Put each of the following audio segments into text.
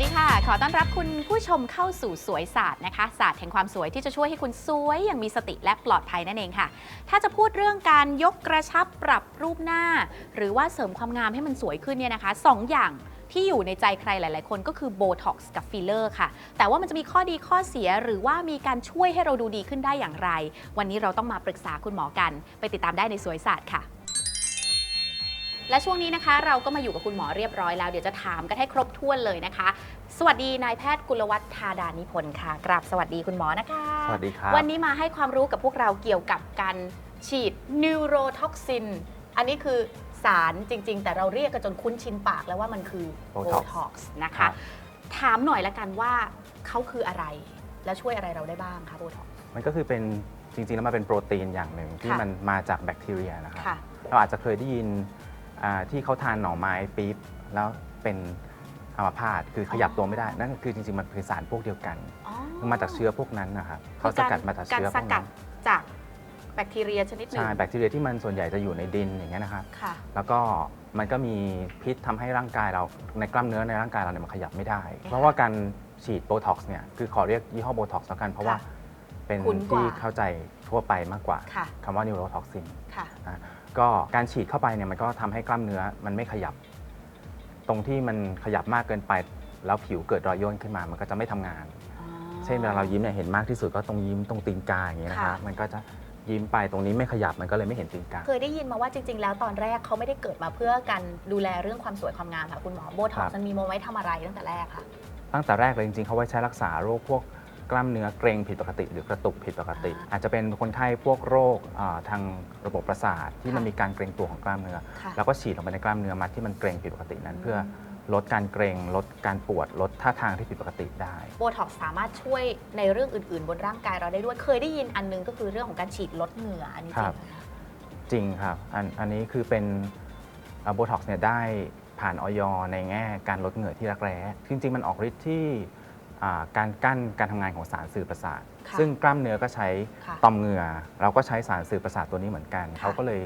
สวัสดีค่ะ ขอต้อนรับคุณผู้ชมเข้าสู่สวยศาสตร์นะคะศาสตร์แห่งความสวยที่จะช่วยให้คุณสวยอย่างมีสติและปลอดภัยนั่นเองค่ะ ถ้าจะพูดเรื่องการยกกระชับปรับรูปหน้า หรือว่าเสริมความงามให้มันสวยขึ้นเนี่ยนะคะสองอย่างที่อยู่ในใจใครหลาย ๆ คนก็คือโบท็อกซ์กับฟิลเลอร์ค่ะ แต่ว่ามันจะมีข้อดีข้อเสียหรือว่ามีการช่วยให้เราดูดีขึ้นได้อย่างไร วันนี้เราต้องมาปรึกษาคุณหมอกัน ไปติดตามได้ในสวยศาสตร์ค่ะ และช่วงนี้นะคะ เราก็มาอยู่กับคุณหมอเรียบร้อยแล้ว เดี๋ยวจะถามกันให้ครบถ้วนเลยนะคะ สวัสดีนายแพทย์กุลวัฒน์ธาดานิพนธ์ค่ะกราบสวัสดีคุณหมอนะคะ สวัสดีครับ วันนี้มาให้ความรู้กับพวกเราเกี่ยวกับการฉีดนิวโรท็อกซิน อันนี้คือสารจริง ๆ แต่เราเรียกกันจนคุ้นชินปากแล้วว่ามันคือโบ Botox ท็อกซ์นะครัคะ บ ถามหน่อยละกันว่าเขาคืออะไร และช่วยอะไรเราได้บ้างคะโบท็อกซ์ มันก็คือเป็นจริงๆแล้วมันเป็นโปรตีนอย่างหนึ่งที่ค่ะ มันมาจากแบคทีเรียนะครับค่ะ เราอาจจะเคยได้ยินอ่า ที่เขาทานหน่อไม้ปี๊บแล้วเป็นอัมพาตคือขยับตัวไม่ได้ นั่นก็คือจริงๆ มันคือสารพวกเดียวกันอ๋อมัน มาจากเชื้อพวกนั้นนะครับเขาสกัดมาจากการเชื้อสพวกกันั้ดนจากแบคทีเรียชนิดหนึ่งใช่แบคทีเรียที่มันส่วนใหญ่จะอยู่ในดินอย่างเงี้ยนะครับค่ะแล้วก็มันก็มีพิษทำให้ร่างกายเราในกล้ามเนื้อในร่างกายเราเนี่ยมันขยับไม่ได้ เพราะว่าการฉีดโบท็อกซ์เนี่ยคือขอเรียกยี่ห้อโบท็อกซ์แล้วกัน เพราะว่าค่ะเป็นคุ้นกว่าที่เข้าใจทั่วไปมากกว่าค่ะคำว่านิวโรท็อกซินค่ะ ก็การฉีดเข้าไปเนี่ยมันก็ทำให้กล้ามเนื้อมันไม่ขยับ ตรงที่มันขยับมากเกินไป แล้วผิวเกิดรอยย่นขึ้นมา มันก็จะไม่ทำงานอ๋อเช่นเวลาเรายิ้มเนี่ยเห็นมากที่สุดก็ตรงยิ้มตรงตีนกาอย่างเงี้ยนะครับค่ะมันก็จะยิ้มไปตรงนี้ไม่ขยับมันก็เลยไม่เห็นตีนกาเคยได้ยินมาว่าจริง ๆ แล้วตอนแรกเขาไม่ได้เกิดมาเพื่อการดูแลเรื่องความสวยความงามค่ะคุณหมอโบท็อกครับซ์มันมีมาไว้ทำอะไรตั้งแต่แรกค่ะตั้งแต่แรกเลยจริงๆเขาไว้ใช้รักษาโรคพวก กล้ามเนื้อเกร็งผิดปกติ หรือกระตุกผิดปกติอ่าอาจจะเป็นคนไข้พวกโรคอ่าทางระบบประสาทที่มันค่ะมีการเกร็งตัวของกล้ามเนื้อ ค่ะแล้วก็ฉีดลงไปในกล้ามเนื้อมัดที่มันเกร็งผิดปกตินั้นอืมเพื่อลดการเกร็งลดการปวดลดท่าทางที่ผิดปกติได้ โบท็อกซ์สามารถช่วยในเรื่องอื่น ๆ บนร่างกายเราได้ด้วย เคยได้ยินอันนึงก็คือเรื่องของการฉีดลดเหงื่ออันนี้จริงครับไหมคะ จริงครับ อันอันนี้คือเป็นโบท็อกซ์เนี่ยได้ผ่านออยในแง่การลดเหงื่อที่รักแร้จริง ๆ มันออกฤทธิ์ที่อ่า การกั้นการทำงานของสารสื่อประสาทค่ะซึ่งกล้ามเนื้อก็ใช้ค่ะต่อมเหงื่อ เราก็ใช้สารสื่อประสาทตัวนี้เหมือนกันค่ะเขาก็เลย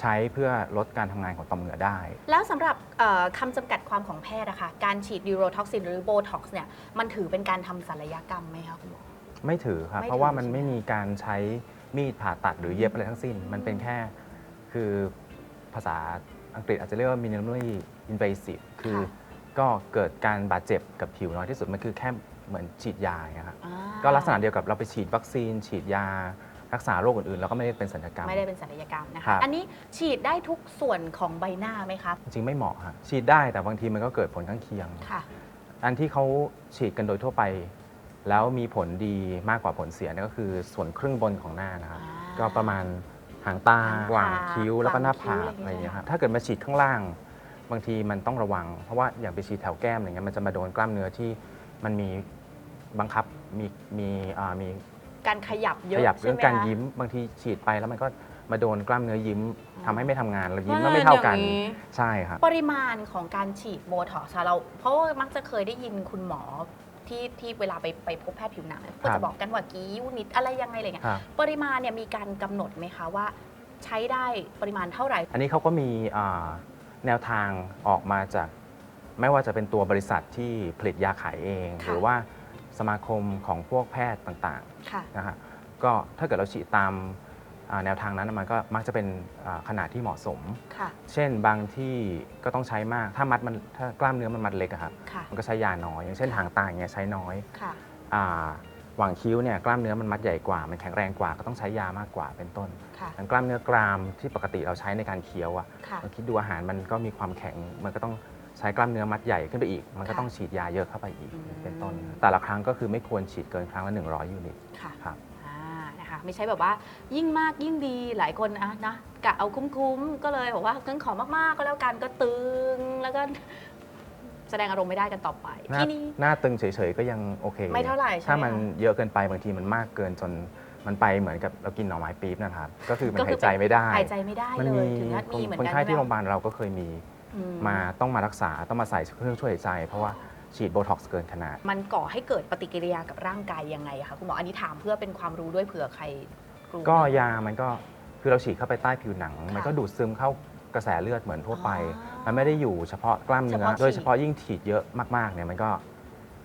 ใช้เพื่อลดการทำงานของต่อมเหงื่อได้ แล้วสำหรับเอ่อคำจำกัดความของแพทย์นะคะการฉีดนิวโรท็อกซินหรือโบท็อกซ์เนี่ยมันถือเป็นการทำศัลยกรรมไหมคะคุณหมอไม่ถือครับไม่เพราะว่าถือมันใช่ไหมไม่มีการใช้มีดผ่าตัดหรือเย็บอะไรทั้งสิ้น มันเป็นแค่คือภาษาอังกฤษอาจจะเรียกว่า minimally invasive คือค่ะ ก็เกิดการบาดเจ็บกับผิวน้อยที่สุดมันคือแค่เหมือนฉีดยาอย่างเงี้ยครับอ่าก็ลักษณะเดียวกับเราไปฉีดวัคซีน ฉีดยา รักษาโรคอื่นๆแล้วก็ไม่ได้เป็นสัญญกรรม ไม่ได้เป็นศัลยกรรมนะครัคะ บ อันนี้ฉีดได้ทุกส่วนของใบหน้าไหมคะจริงๆไม่เหมาะฮะฉีดได้แต่บางทีมันก็เกิดผลข้างเคียง ค่ะ อันที่เขาฉีดกันโดยทั่วไป แล้วมีผลดีมากกว่าผลเสียเนี่ยก็คือส่วนครึ่งบนของหน้านะครับ อ่าก็ประมาณหางตาหางตาหว่างคิ้วแล้วก็หน้าผากหว่างคิ้วอะไรอย่างเงี้ยอะไรคอย่างเงี้ยรับถ้าเกิดมาฉีดข้างล่าง บางทีมันต้องระวัง เพราะว่าอย่างไปฉีดแถวแก้มอะไรเงี้ยมันจะมาโดนกล้ามเนื้อที่มันมีบังคับมีมีอ่ามีการขยับเยขอะยับใช่เรื่องไหมการคะยิ้มบางทีฉีดไปแล้วมันก็มาโดนกล้ามเนื้อยิ้มอ๋อทำให้ไม่ทำงานแล้วยิ้มก็ไม่เท่ากันอย่งใช่ครับ ปริมาณของการฉีดโบท็อกซ์อะเรา เพราะว่ามักจะเคยได้ยินคุณหมอที่ที่เวลาไปไปพบแพทย์ผิวหนังก็จะบอกกันว่ากี่ยูนิตอะไรยังไงอะไรเงี้ยครับ ปริมาณเนี่ยมีการกำหนดไหมคะว่า ใช้ได้ปริมาณเท่าไหร่ อันนี้เขาก็มีอ่า แนวทางออกมาจาก ไม่ว่าจะเป็นตัวบริษัทที่ผลิตยาขายเองค่ะหรือว่าสมาคมของพวกแพทย์ต่างค่ะ ๆนะฮะก็ถ้าเกิดเราฉีดตามอ่าแนวทางนั้นมันก็มักจะเป็นอ่าขนาดที่เหมาะสม ค่ะ เช่นบางที่ก็ต้องใช้มากถ้ามัดมันถ้ากล้ามเนื้อมันมัดเล็กอะครับค่ะ มันก็ใช้ยาน้อย อย่างเช่นหางตาอย่างเงี้ยใช้น้อยค่ะ อ่า หว่างคิ้วเนี่ยกล้ามเนื้อมันมัดใหญ่กว่า มันแข็งแรงกว่าก็ต้องใช้ยามากกว่าเป็นต้นค่ะอย่างกล้ามเนื้อกรามที่ปกติเราใช้ในการเคี้ยวอะค่ะ เราคิดดูอาหารมันก็มีความแข็ง มันก็ต้องใช้กล้ามเนื้อมัดใหญ่ขึ้นไปอีก มันก็ค่ะต้องฉีดยาเยอะเข้าไปอีกอืม เป็นต้น แต่ละครั้งก็คือไม่ควรฉีดเกินครั้งละ 100 ยูนิตค่ะครับ อ่านะคะ ไม่ใช่แบบว่ายิ่งมากยิ่งดีหลายคนอะนะกะเอาคุ้มๆ ก็เลยบอกว่างั้นขอมากๆก็แล้วกันก็ตึงแล้วก็ แสดงอารมณ์ไม่ได้กันต่อไปหน้าที่นี่ หน้าตึงเฉยๆก็ยังโอเคไม่เท่าไหร่ใช่ไหมถ้ามันคะเยอะเกินไปบางทีมันมากเกินจนมันไปเหมือนกับเรากินหน่อไม้ปี๊บนะครับ ก็คือมันก็คืหายใจไม่ได้ หายใจไม่ได้มันเลมียถึงนัดมีเหมือนคนกันไข้ใช่ไหมที่โรงพยาบาลเราก็เคยมีอืมาต้องมารักษาต้องมาใส่เครื่องช่วยหายใจ เพราะว่าฉีดโบท็อกซ์เกินขนาด มันก่อให้เกิดปฏิกิริยากับร่างกายยังไงอะคะคุณหมออันนี้ถามเพื่อเป็นความรู้ด้วยเผื่อใครรู้ ก็ยามันก็คือเราฉีดเข้าไปใต้ผิวหนังค่ะมันก็ดูดซึมเข้า กระแสเลือดเหมือนทั่วไปอ๋อมันไม่ได้อยู่เฉพาะกล้ามเนื้อ เฉพาะฉีด โดยเฉพาะยิ่งฉีดเยอะมากๆเนี่ยมันก็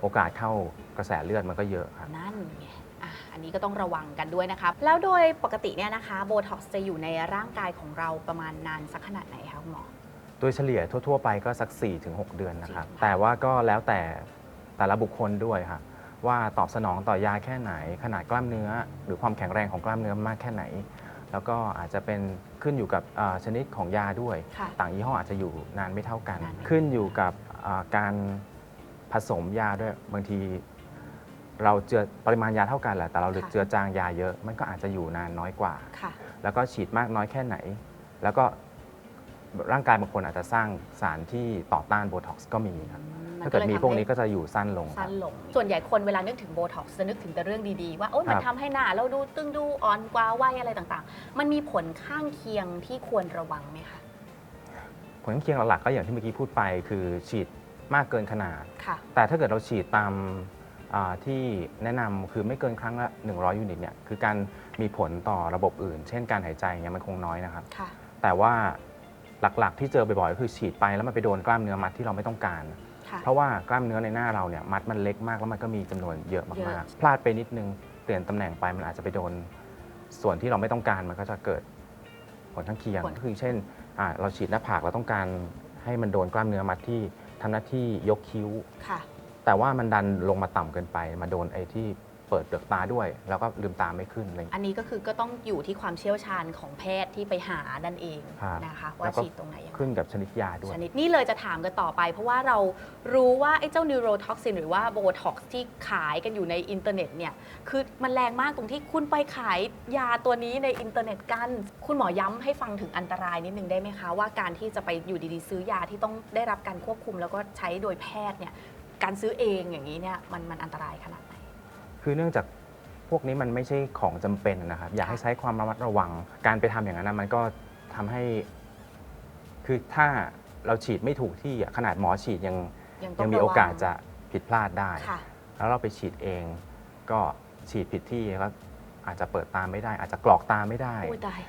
โอกาสเข้ากระแสเลือดมันก็เยอะครับ นั่นไงอะอันนี้ก็ต้องระวังกันด้วยนะคะแล้วโดยปกติเนี่ยนะคะโบท็อกซ์จะอยู่ในร่างกายของเราประมาณนานสักขนาดไหนคะคุณหมอ โดยเฉลี่ยทั่ว ๆ ไปก็สัก 4-6 เดือนนะครับจริงค่ะแต่ว่าก็แล้วแต่แต่ละบุคคลด้วยครับว่าตอบสนองต่อยาแค่ไหน ขนาดกล้ามเนื้อ หรือความแข็งแรงของกล้ามเนื้อมากแค่ไหน แล้วก็อาจจะเป็นขึ้นอยู่กับอ่าชนิดของยาด้วย ค่ะ ต่างยี่ห้ออาจจะอยู่นานไม่เท่ากัน นานไม่ขึ้นอยู่กับอ่าการผสมยาด้วยบางที เราเจือปริมาณยาเท่ากันแหละแต่เราเจือจางยาเยอะ มันก็อาจจะอยู่นานน้อยกว่า ค่ะ แล้วก็ฉีดมากน้อยแค่ไหน แล้วก็ร่างกายบางคนอาจจะสร้างสารที่ต่อต้านโบท็อกซ์ก็มีครับน ถ้าเกิดลยมีทำพวกนี้ให้ก็จะอยู่สั้นลงครัสั้บนลง ส่วนใหญ่คนเวลานึกถึงโบท็อกซ์จะนึกถึงแต่เรื่องดีๆ ว่าโอ๊ยมันครับทำให้หน้าเราดูตึงดูอ่อนกว่าวัยอะไรต่างๆ มันมีผลข้างเคียงที่ควรระวังไหมคะ ผลข้างเคียงหลักๆก็อย่างที่เมื่อกี้พูดไปคือฉีดมากเกินขนาดค่ะแต่ถ้าเกิดเราฉีดตามอ่าที่แนะนำคือไม่เกินครั้งละ 100 ยูนิตเนี่ยคือการมีผลต่อระบบอื่น เช่นการหายใจเนี่ยมันคงน้อยนะครับค่ะแต่ว่าหลักๆที่เจอบ่อยๆก็คือฉีดไปแล้วมันไปโดนกล้ามเนื้อมัดที่เราไม่ต้องการค่ะ เพราะว่ากล้ามเนื้อในหน้าเราเนี่ยมัดมันเล็กมากแล้วมันก็มีจำนวนเยอะเยมาอะกๆพลาดไปนิดนึงเปลี่ยนตำแหน่งไปมันอาจจะไปโดนส่วนที่เราไม่ต้องการมันก็จะเกิดผลข้างเคียงผล ก็คือเช่นอ่าเราฉีดหน้าผากเราต้องการให้มันโดนกล้ามเนื้อมัดที่ทำหน้าที่ยกคิ้ว ค่ะ แต่ว่ามันดันลงมาต่ำเกินไปมาโดนไอ้ที่ เปิดเปลือกตาด้วย แล้วก็ลืมตาไม่ขึ้นอะไรอย่างเงี้ย อันนี้ก็คือก็ต้องอยู่ที่ความเชี่ยวชาญของแพทย์ที่ไปหานั่นเองครับ นะคะแล้ว่าวก็ฉีดตรงไหนยังไงขึ้นกับชนิดยาด้วย ชนิดนี้เลยจะถามกันต่อไป เพราะว่าเรารู้ว่าไอ้เจ้านิวโรท็อกซินหรือว่าโบท็อกซ์ที่ขายกันอยู่ในอินเทอร์เน็ตเนี่ยคือมันแรงมากตรงที่คุณไปขายยาตัวนี้ในอินเทอร์เน็ตกัน คุณหมอย้ำให้ฟังถึงอันตรายนิดนึงได้ไหมคะว่าการที่จะไปอยู่ดีๆซื้อยาที่ต้องได้รับการควบคุม แล้วก็ใช้โดยแพทย์เนี่ยการซื้อเองอย่างนี้เนี่ยมันมันอันตรายขนาดไหน คือเนื่องจากพวกนี้มันไม่ใช่ของจำเป็นนะครับ อยากให้ใช้ความระมัดระวัง การไปทำอย่างนั้นนะมันก็ทำให้ คือถ้าเราฉีดไม่ถูกที่อะขนาดหมอฉีดยังยังต้อยังงมีระโอวังกาสจะผิดพลาดได้ ค่ะ แล้วเราไปฉีดเองก็ฉีดผิดที่ก็อาจจะเปิดตาไม่ได้ อาจจะกรอกตาไม่ได้ อุ้ยตาย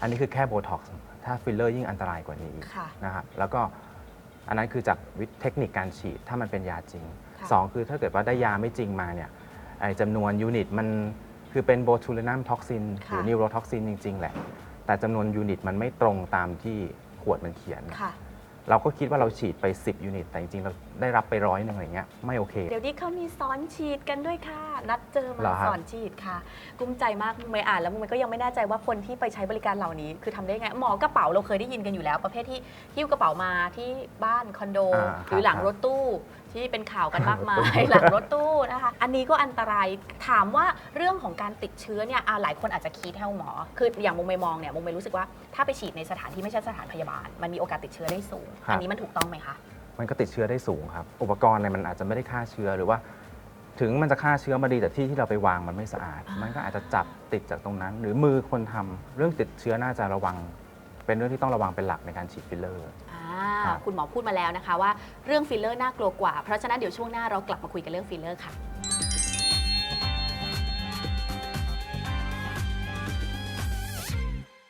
อันนี้คือแค่โบท็อกซ์ถ้าฟิลเลอร์ยิ่งอันตรายกว่านี้ค่ะนะครับแล้วก็อันนั้นคือจากวิธีเทคนิคการฉีดถ้ามันเป็นยาจริงค่ะ สองคือถ้าเกิดว่าได้ยาไม่จริงมาเนี่ย ไอ้จำนวนยูนิตมันคือเป็นโบทูลินัมท็อกซินหรือนิวโรท็อกซินจริง ๆ แหละ แต่จำนวนยูนิตมันไม่ตรงตามที่ขวดมันเขียนค่ะเราก็คิดว่าเราฉีดไป 10 ยูนิต แต่จริงๆเราได้รับไปร้อยหนึ่งอะไรเงี้ยไม่โอเค เดี๋ยวนี้เขามีสอนฉีดกันด้วยค่ะ นัดเจอเหรมาอครับ สอนฉีดค่ะ กุ้มใจมากเมย์อ่านแล้วเมย์ก็ยังไม่แน่ใจว่าคนที่ไปใช้บริการเหล่านี้ คือทำได้ไงหมอกระเป๋าเราเคยได้ยินกันอยู่แล้ว ประเภทที่หิ้วกระเป๋ามาที่บ้านคอนโด อ่าหรือหลังครับรถตู้ที่เป็นข่าวกันมากมายรถตู้ หลังรถตู้นะคะ อันนี้ก็อันตรายถามว่าเรื่องของการติดเชื้อเนี่ยอ่าหลายคนอาจจะคิดแทวหมอ คืออย่างโมเมย์มองเนี่ยโมเมย์รู้สึกว่าถ้าไปฉีดในสถานที่ไม่ใช่สถานพยาบาล มันมีโอกาสติดเชื้อได้สูงอันนี้มันถูกต้องไหมคะ มันก็ติดเชื้อได้สูงครับ อุปกรณ์อะไรมันอาจจะไม่ได้ฆ่าเชื้อหรือว่า ถึงมันจะฆ่าเชื้อมาดีแต่ที่ที่เราไปวางมันไม่สะอาดอ่ามัมันก็อาจจะจับติดจากตรงนั้น หรือมือคนทำเรื่องติดเชื้อน่าจะระวัง เป็นเรื่องที่ต้องระวังเป็นหลักในการฉีดฟิลเลอร์ อ่าครับ คุณหมอพูดมาแล้วนะคะว่าเรื่องฟิลเลอร์น่ากลัวกว่า เพราะฉะนั้นเดี๋ยวช่วงหน้าเรากลับมาคุยกันเรื่องฟิลเลอร์ค่ะ